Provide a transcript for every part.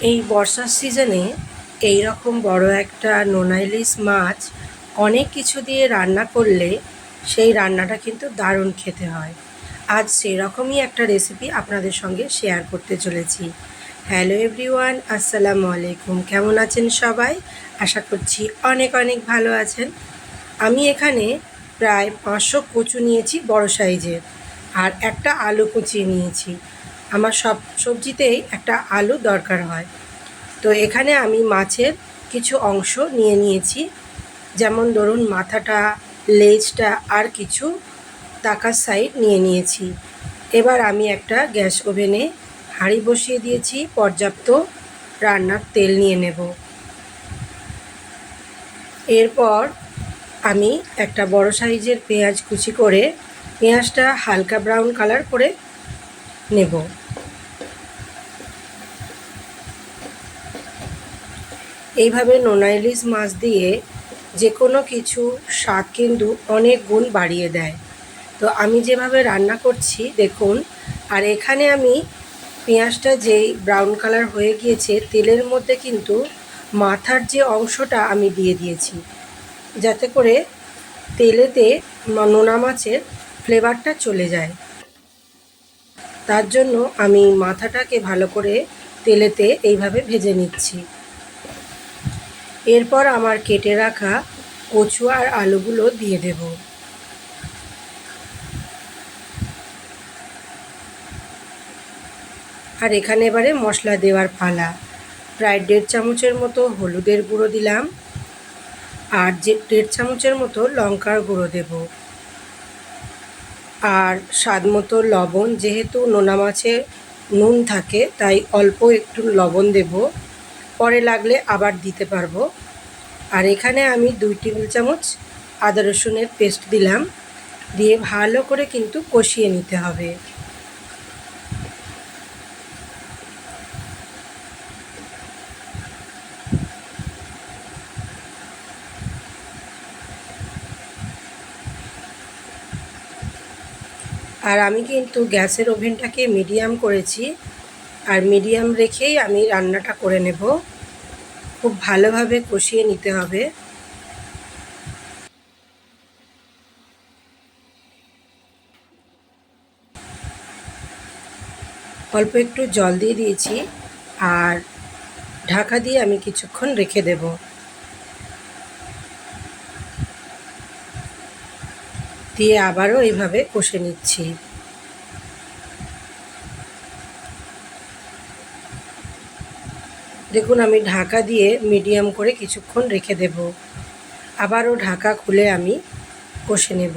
এই বর্ষার সিজনে এই রকম বড় একটা নোনা ইলিশ মাছ অনেক কিছু দিয়ে রান্না করলে সেই রান্নাটা কিন্তু দারুণ খেতে হয়। আজ সেরকমই একটা রেসিপি আপনাদের সঙ্গে শেয়ার করতে চলেছি। হ্যালো এভরিওয়ান আসসালামু আলাইকুম। কেমন আছেন সবাই? আশা করছি অনেক অনেক ভালো আছেন। আমি এখানে প্রায় পাঁচশো কচু নিয়েছি বড় সাইজের। আর একটা আলু কুচিয়ে নিয়েছি। আমার সব সবজিতেই একটা আলু দরকার হয়। তো এখানে আমি মাছের কিছু অংশ নিয়ে নিয়েছি। যেমন ধরুন মাথাটা, লেজটা আর কিছু তাকার সাইড নিয়ে নিয়েছি। এবার আমি একটা গ্যাস ওভেনে হাঁড়ি বসিয়ে দিয়েছি। পর্যাপ্ত রান্নার তেল নিয়ে নেব। এরপর আমি একটা বড় সাইজের পেঁয়াজ কুচি করে, পেঁয়াজটা হালকা ব্রাউন কালার করে নেব। এইভাবে নোনা ইলিশ মাছ দিয়ে যে কোনো কিছু স্বাদ কিন্তু অনেক গুণ বাড়িয়ে দেয়। তো আমি যেভাবে রান্না করছি, দেখুন, আর এখানে আমি পেঁয়াজটা যেই ব্রাউন কালার হয়ে গিয়েছে, তেলের মধ্যে কিন্তু মাথার যে অংশটা আমি দিয়ে দিয়েছি। যাতে করে তেলেতে নোনা মাছের ফ্লেভারটা চলে যায়। তার জন্য আমি মাথাটাকে ভালো করে তেলেতে এইভাবে ভেজে নিচ্ছি। এরপর আমার কেটে রাখা কচু আর আলুগুলো দিয়ে দেব। আর এখানে এবারে মশলা দেওয়ার পালা। প্রায় দেড় চামচের মতো হলুদের গুঁড়ো দিলাম। আর যে দেড় চামচের মতো লঙ্কার গুঁড়ো দেব। আর স্বাদ মতো লবণ, যেহেতু নোনা মাছে নুন থাকে, তাই অল্প একটু লবণ দেব। পরে লাগলে আবার দিতে পারব। আর এখানে আমি দুই টেবিল চামচ আদা রসুনের পেস্ট দিলাম। দিয়ে ভালো করে কিন্তু কষিয়ে নিতে হবে। আর আমি কিন্তু গ্যাসের ওভেনটাকে মিডিয়াম করেছি আর মিডিয়াম রেখেই আমি রান্নাটা করে নেব। খুব ভালোভাবে কষিয়ে নিতে হবে। অল্প একটু জল দিয়ে দিয়েছি আর ঢাকা দিয়ে আমি কিছুক্ষণ রেখে দেব। দিয়ে আবারও এইভাবে কষে নিচ্ছি। দেখুন, আমি ঢাকা দিয়ে মিডিয়াম করে কিছুক্ষণ রেখে দেব। আবারও ঢাকা খুলে আমি কষে নেব।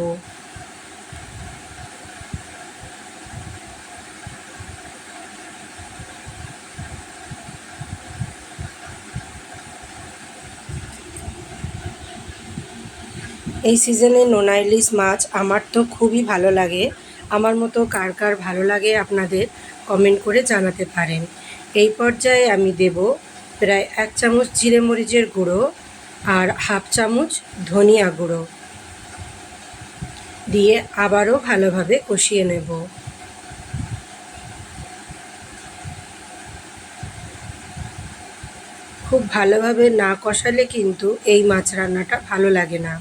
এই সিজনে নোনা ইলিশ মাছ আমার তো খুবই ভালো লাগে। আমার মতো কার কার ভালো লাগে আপনাদের কমেন্ট করে জানাতে পারেন। এই পর্যায়ে আমি দেব প্রায় এক চামচ জিরে মরিচের গুঁড়ো আর হাফ চামচ ধনিয়া গুঁড়ো। দিয়ে আবারও ভালোভাবে কষিয়ে নেব। খুব ভালোভাবে না কষালে কিন্তু এই মাছ রান্নাটা ভালো লাগে না।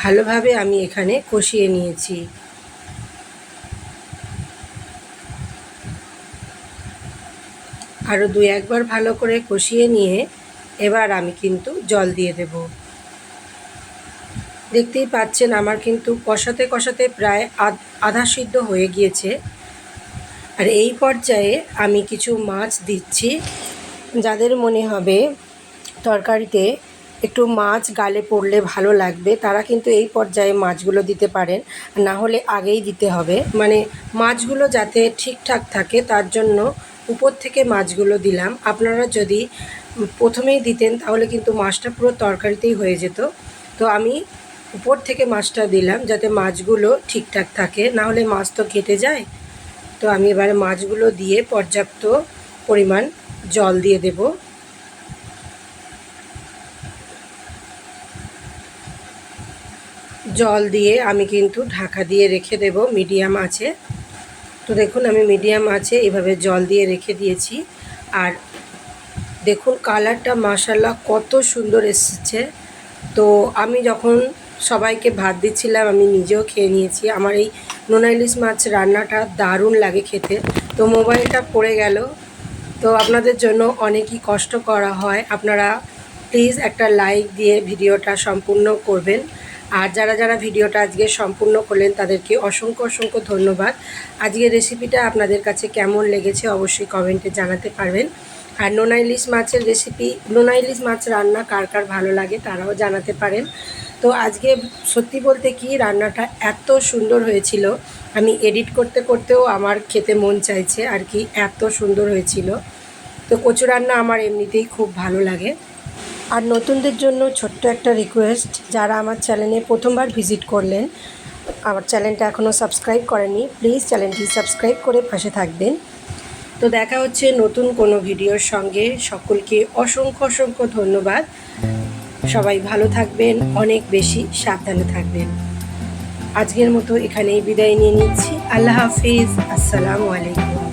ভালোভাবে আমি এখানে কষিয়ে নিয়েছি। আরও দুই একবার ভালো করে কষিয়ে নিয়ে এবার আমি কিন্তু জল দিয়ে দেব। দেখতেই পাচ্ছেন আমার কিন্তু কষাতে কষাতে প্রায় আধা সিদ্ধ হয়ে গিয়েছে। আর এই পর্যায়ে আমি কিছু মাছ দিচ্ছি, যাদের মনে হবে তরকারিতে একটু মাছ গালে পড়লে ভালো লাগবে। তারা কিন্তু এই পর্যায়ে মাছগুলো দিতে পারেন। না হলে আগেই দিতে হবে। মানে মাছগুলো যাতে ঠিকঠাক থাকে, তার জন্য উপর থেকে মাছগুলো দিলাম। আপনারা যদি প্রথমেই দিতেন, তাহলে কিন্তু মাছটা পুরো তরকারিতেই হয়ে যেত। তো আমি উপর থেকে মাছটা দিলাম, যাতে মাছগুলো ঠিকঠাক থাকে। না হলে মাছ তো কেটে যায়। তো আমি এবারে মাছগুলো দিয়ে পর্যাপ্ত পরিমাণ জল দিয়ে দেব। জল দিয়ে আমি কিন্তু ঢাকা দিয়ে রেখে দেব, মিডিয়াম আছে। তো দেখুন, আমি মিডিয়াম আছে, এভাবে জল দিয়ে রেখে দিয়েছি। আর দেখুন, কালারটা মাসাল্লাহ কত সুন্দর এসেছে। তো আমি যখন সবাইকে ভাত দিচ্ছিলাম, আমি নিজেও খেয়ে নিয়েছি। আমার এই নোনা ইলিশ মাছ রান্নাটা দারুণ লাগে খেতে। তো মোবাইলটা পড়ে গেল। তো আপনাদের জন্য অনেকই কষ্ট করা হয়। আপনারা প্লিজ একটা লাইক দিয়ে ভিডিওটা সম্পূর্ণ করবেন। আর যারা যারা ভিডিওটা আজকে সম্পূর্ণ করলেন, তাদেরকে অসংখ্য অসংখ্য ধন্যবাদ। আজকের রেসিপিটা আপনাদের কাছে কেমন লেগেছে অবশ্যই কমেন্টে জানাতে পারবেন। আর নোনা ইলিশ মাছের রেসিপি নোনা ইলিশ মাছ রান্না কার কার ভালো লাগে তারাও জানাতে পারেন। তো আজকে সত্যি বলতে কি, রান্নাটা এত সুন্দর হয়েছিল। আমি এডিট করতে করতেও আমার খেতে মন চাইছে আর কি, এত সুন্দর হয়েছিল। তো কচু রান্না আমার এমনিতেই খুব ভালো লাগে। আর নতুনদের জন্য ছোট্ট একটা রিকোয়েস্ট যারা আমার চ্যানেলে প্রথমবার ভিজিট করলেন, আমার চ্যানেলটা এখনও সাবস্ক্রাইব করেনি প্লিজ চ্যানেলটি সাবস্ক্রাইব করে পাশে থাকবেন। তো দেখা হচ্ছে নতুন কোনো ভিডিওর সঙ্গে। সকলকে অসংখ্য অসংখ্য ধন্যবাদ। সবাই ভালো থাকবেন, অনেক বেশি সাবধানে থাকবেন। আজকের মতো এখানেই বিদায় নিয়ে নিচ্ছি। আল্লাহ হাফিজ। আসসালামু আলাইকুম।